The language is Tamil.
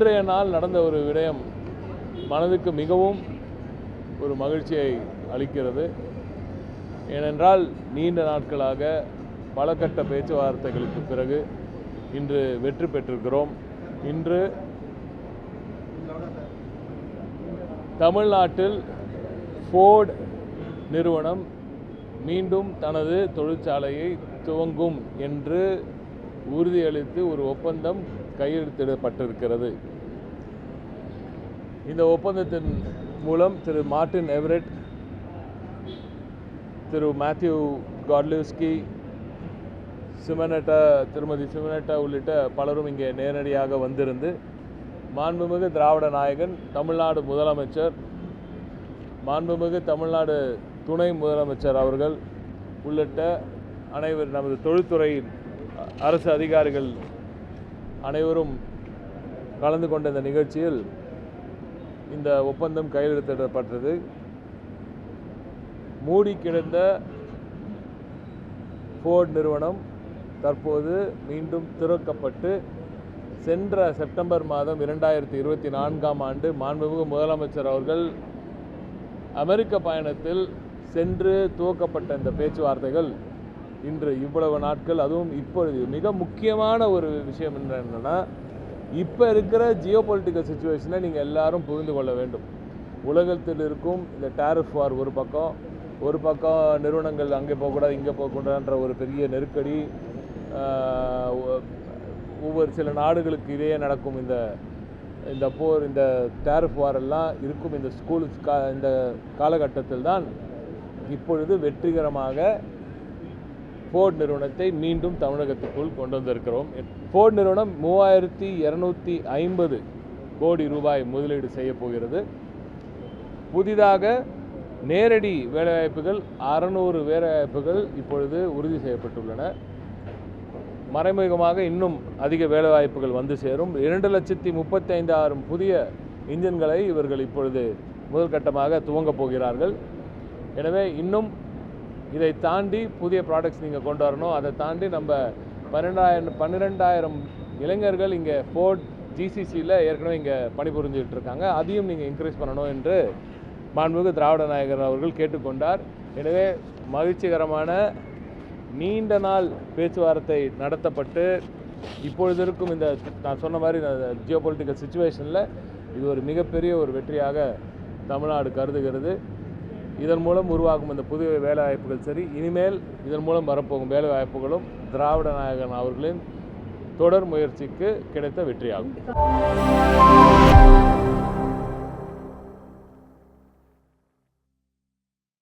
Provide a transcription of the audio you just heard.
இன்றைய நாள் நடந்த ஒரு விடயம் மனதுக்கு மிகவும் ஒரு மகிழ்ச்சியை அளிக்கிறது. ஏனென்றால் நீண்ட நாட்களாக பல கட்ட பேச்சுவார்த்தைகளுக்கு பிறகு இன்று வெற்றி பெற்றிருக்கிறோம். இன்று தமிழ்நாட்டில் ஃபோர்ட் நிறுவனம் மீண்டும் தனது தொழிற்சாலையை துவங்கும் என்று உறுதியளித்து ஒரு ஒப்பந்தம் கையெழுத்திடப்பட்டிருக்கிறது. இந்த ஒப்பந்தத்தின் மூலம் திரு மார்டின் எவரெட் திரு மேத்யூ காட்லிவ்ஸ்கி சிமனட்டா திருமதி சிமனட்டா உள்ளிட்ட பலரும் இங்கே நேரடியாக வந்திருந்து மாண்புமிகு திராவிட நாயகன் தமிழ்நாடு முதலமைச்சர் மாண்புமிகு தமிழ்நாடு துணை முதலமைச்சர் அவர்கள் உள்ளிட்ட அனைவர் நமது தொழில்துறையின் அரசு அதிகாரிகள் அனைவரும் கலந்து கொண்ட இந்த நிகழ்ச்சியில் இந்த ஒப்பந்தம் கையெழுத்திடப்பட்டது. மூடி கிடந்த ஃபோர்ட் நிறுவனம் தற்போது மீண்டும் திறக்கப்பட்டு சென்ற செப்டம்பர் மாதம் இரண்டாயிரத்தி இருபத்தி நான்காம் ஆண்டு மாண்புமிகு முதலமைச்சர் அவர்கள் அமெரிக்க பயணத்தில் சென்று துவக்கப்பட்ட இந்த பேச்சுவார்த்தைகள் இன்று இவ்வளவு நாட்கள் அதுவும் இப்பொழுது. மிக முக்கியமான ஒரு விஷயம் என்னென்னா இப்போ இருக்கிற ஜியோ பொலிட்டிக்கல் சுச்சுவேஷனை நீங்கள் எல்லாரும் புரிந்து கொள்ள வேண்டும். உலகத்தில் இருக்கும் இந்த டேரிஃப் வார் ஒரு பக்கம் ஒரு பக்கம் நிறுவனங்கள் அங்கே போகக்கூடாது இங்கே போகக்கூடாதுன்ற ஒரு பெரிய நெருக்கடி ஒவ்வொரு சில நாடுகளுக்கு இடையே நடக்கும் இந்த இந்த போர் இந்த டேரிஃப் வாரெல்லாம் இருக்கும். இந்த ஸ்கூல் கா இந்த காலகட்டத்தில் தான் இப்பொழுது வெற்றிகரமாக ஃபோர்ட் நிறுவனத்தை மீண்டும் தமிழகத்துக்குள் கொண்டு வந்திருக்கிறோம். ஃபோர்ட் நிறுவனம் மூவாயிரத்தி இரநூத்தி ஐம்பது கோடி ரூபாய் முதலீடு செய்ய போகிறது. புதிதாக நேரடி வேலைவாய்ப்புகள் அறநூறு வேலைவாய்ப்புகள் இப்பொழுது உறுதி செய்யப்பட்டுள்ளன. மறைமுகமாக இன்னும் அதிக வேலைவாய்ப்புகள் வந்து சேரும். இரண்டு லட்சத்தி முப்பத்தி ஐந்தாயிரம் புதிய இன்ஜின்களை இவர்கள் இப்பொழுது முதல் கட்டமாக துவங்கப் போகிறார்கள். எனவே இன்னும் இதை தாண்டி புதிய ப்ராடக்ட்ஸ் நீங்கள் கொண்டு வரணும். அதை தாண்டி நம்ம பன்னெண்டாயிரம் பன்னிரெண்டாயிரம் இளைஞர்கள் இங்கே ஃபோர்ட் ஜிசிசியில் ஏற்கனவே இங்கே பணிபுரிஞ்சிட்டு இருக்காங்க. அதையும் நீங்கள் இன்க்ரீஸ் பண்ணணும் என்று மாண்புமிகு திராவிட நாயகர் அவர்கள் கேட்டுக்கொண்டார். எனவே மகிழ்ச்சிகரமான நீண்ட நாள் பேச்சுவார்த்தை நடத்தப்பட்டு இப்பொழுது இருக்கும் இந்த நான் சொன்ன மாதிரி ஜியோ பொலிட்டிக்கல் சுச்சுவேஷனில் இது ஒரு மிகப்பெரிய ஒரு வெற்றியாக தமிழ்நாடு கருதுகிறது. இதன் மூலம் உருவாகும் இந்த புதிய வேலைவாய்ப்புகள் சரி இனிமேல் இதன் மூலம் வரப்போகும் வேலைவாய்ப்புகளும் திராவிட நாயகன் அவர்களின் தொடர் முயற்சிக்கு கிடைத்த வெற்றியாகும்.